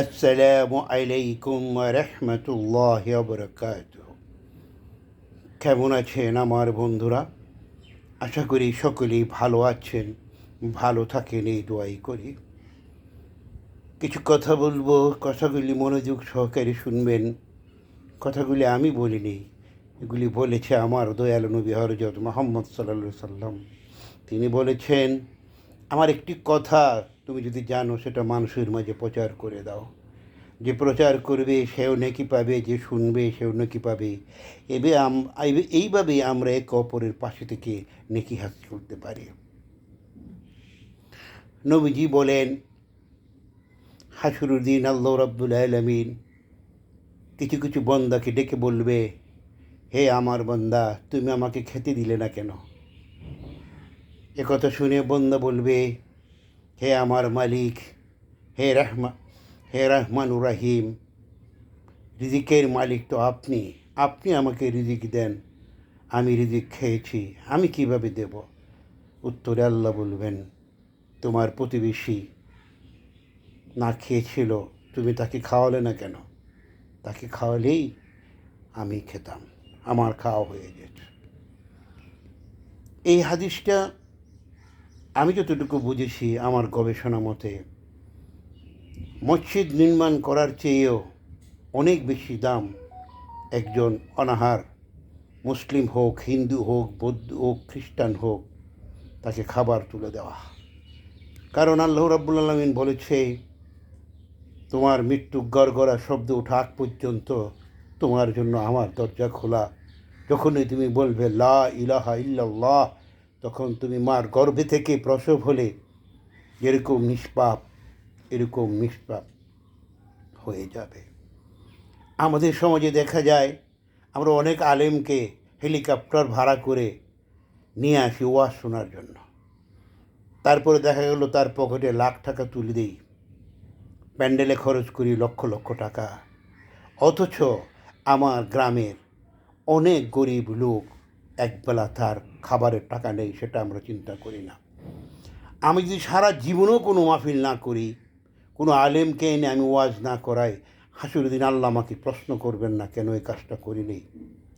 আসসালামু আলাইকুম রহমতুল্লাহ বরকাত কেমন আছেন আমার বন্ধুরা? আশা করি সকলেই ভালো আছেন, ভালো থাকেন, এই দোয়াই করি। কিছু কথা বলব, কথাগুলি মনোযোগ সহকারে শুনবেন। কথাগুলি আমি বলিনি, এগুলি বলেছে আমার দয়ালু নবী হরজত মোহাম্মদ সাল্লা সাল্লাম তিনি বলেছেন, আমার একটি কথা তুমি যদি জানো, সেটা মানুষের মাঝে প্রচার করে দাও। যে প্রচার করবে, সেও নেকি পাবে, যে শুনবে, সেও নেকি পাবে। এবে এইভাবেই আমরা একে অপরের পাশে থেকে নেকি হাসিল করতে পারি। নবীজি বলেন, হাসুরুদ্দিন আল্লাহ রাব্বুল আলমিন কিছু কিছু বন্দাকে ডেকে বলবে, হে আমার বন্দা, তুমি আমাকে খেতে দিলে না কেন? একথা শুনে বন্দা বলবে হে আমার মালিক, হে রহমা, হে রহমানুর রাহিম, রিজিকের মালিক তো আপনি। আপনি আমাকে রিজিক দেন, আমি রিজিক খেয়েছি, আমি কীভাবে দেব? উত্তরে আল্লাহ বলবেন, তোমার প্রতিবেশী না খেয়েছিল, তুমি তাকে খাওয়ালে না কেন? তাকে খাওয়ালেই আমি খেতাম, আমার খাওয়া হয়ে যেত এই হাদিসটা আমি যতটুকু বুঝেছি আমার গবেষণা মতে, মসজিদ নির্মাণ করার চেয়েও অনেক বেশি দাম একজন অনাহার মুসলিম হোক, হিন্দু হোক, বৌদ্ধ হোক, খ্রিস্টান হোক, তাকে খাবার তুলে দেওয়া। কারণ আল্লাহ রাব্বুল আলমিন বলেছে, তোমার মৃত্যু গড়গড়া শব্দ ওঠা আগ পর্যন্ত তোমার জন্য আমার দরজা খোলা। যখনই তুমি বলবে, লা ইলাহা ইল্লাল্লাহ তখন তুমি মার গর্ভে থেকে প্রসব হলে যেরকম নিষ্পাপ, এরকম নিষ্পাপ হয়ে যাবে। আমাদের সমাজে দেখা যায়, আমরা অনেক আলেমকে হেলিকপ্টার ভাড়া করে নিয়ে আসি ওয়াজ শোনার জন্য। তারপরে দেখা গেল তার পকেটে লাখ টাকা তুলে দিই। প্যান্ডেলে খরচ করি লক্ষ লক্ষ টাকা। অথচ আমার গ্রামের অনেক গরিব লোক একবেলা তার খাবারের টাকা নেই, সেটা আমরা চিন্তা করি না। আমি যদি সারা জীবনেও কোনো মাহফিল না করি, কোনো আলেমকে এনে আমি ওয়াজ না করাই হাসুরুদ্দিন আল্লাহ আমাকে প্রশ্ন করবেন না, কেন এই কাজটা করিনি?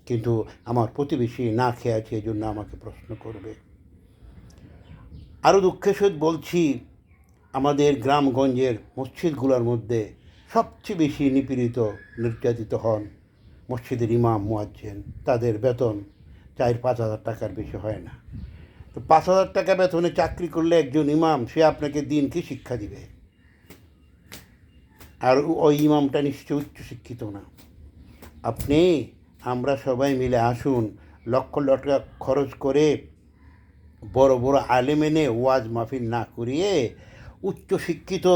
কিন্তু আমার প্রতিবেশী না খেয়ে আছে এই জন্য আমাকে প্রশ্ন করবে। আরও দুঃখের সহিত বলছি, আমাদের গ্রামগঞ্জের মসজিদগুলোর মধ্যে সবচেয়ে বেশি নিপীড়িত, নির্যাতিত হন মসজিদের ইমাম, মুয়াজ্জেন। তাদের বেতন চার পাঁচ হাজার টাকার বেশি হয় না। তো পাঁচ হাজার টাকা বেতনে চাকরি করলে একজন ইমাম, সে আপনাকে দিন কি শিক্ষা দিবে? আর ওই ইমামটা নিশ্চয়ই উচ্চশিক্ষিত না। আপনি, আমরা সবাই মিলে আসুন, লক্ষ লক্ষ টাকা খরচ করে বড় বড় আলেম এনে ওয়াজ মাহফিল না করিয়ে উচ্চশিক্ষিত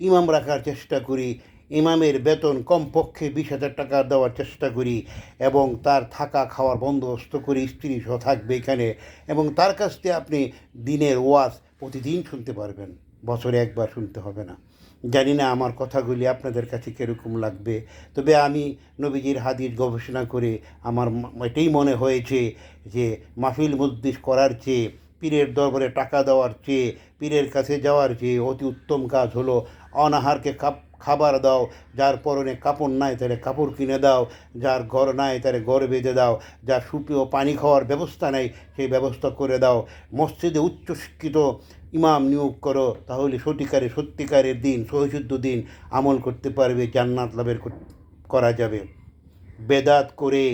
ইমাম রাখার চেষ্টা করি। ইমামের বেতন কমপক্ষে বিশ হাজার টাকা দেওয়ার চেষ্টা করি এবং তার থাকা খাওয়ার বন্দোবস্ত করি স্ত্রী সহ থাকবে এখানে এবং তার কাছ থেকে আপনি দিনের ওয়াজ প্রতিদিন শুনতে পারবেন। বছরে একবার শুনতে হবে না। জানি না আমার কথাগুলি আপনাদের কাছে কীরকম লাগবে। তবে আমি নবীজির হাদিস গবেষণা করে আমার এটাই মনে হয়েছে যে মাহফিল মুদ্দিস করার চেয়ে, পীরের দরবারে টাকা দেওয়ার চেয়ে, পীরের কাছে যাওয়ার চেয়ে অতি উত্তম কাজ হলো অনাহারকে খাপ খাবার দাও, যার পরনে কাপড় নাই তাহলে কাপড় কিনে দাও, যার ঘর নাই তাহলে ঘর বেঁধে দাও, যার সুপেয় পানি খাওয়ার ব্যবস্থা নেই, সেই ব্যবস্থা করে দাও। মসজিদে উচ্চশিক্ষিত ইমাম নিয়োগ করো, তাহলে সত্যিকারে সত্যিকারের দিন, সহিশুদ্ধ দিন আমল করতে পারবে, জান্নাত লাভের করা যাবে। বেদাত করে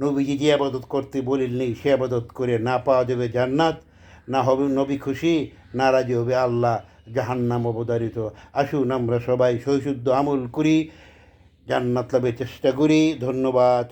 নবীজি যে আবাদত করতে বলেননি সে আবাদত করে না পাওয়া যাবে জান্নাত, না হবে নবী খুশি, না রাজি হবে আল্লাহ। জাহান্নাম অবতারিত আসুন আমরা সবাই শৈশুদ্ধ আমল করি জান্নাত লাভের চেষ্টা করি। ধন্যবাদ।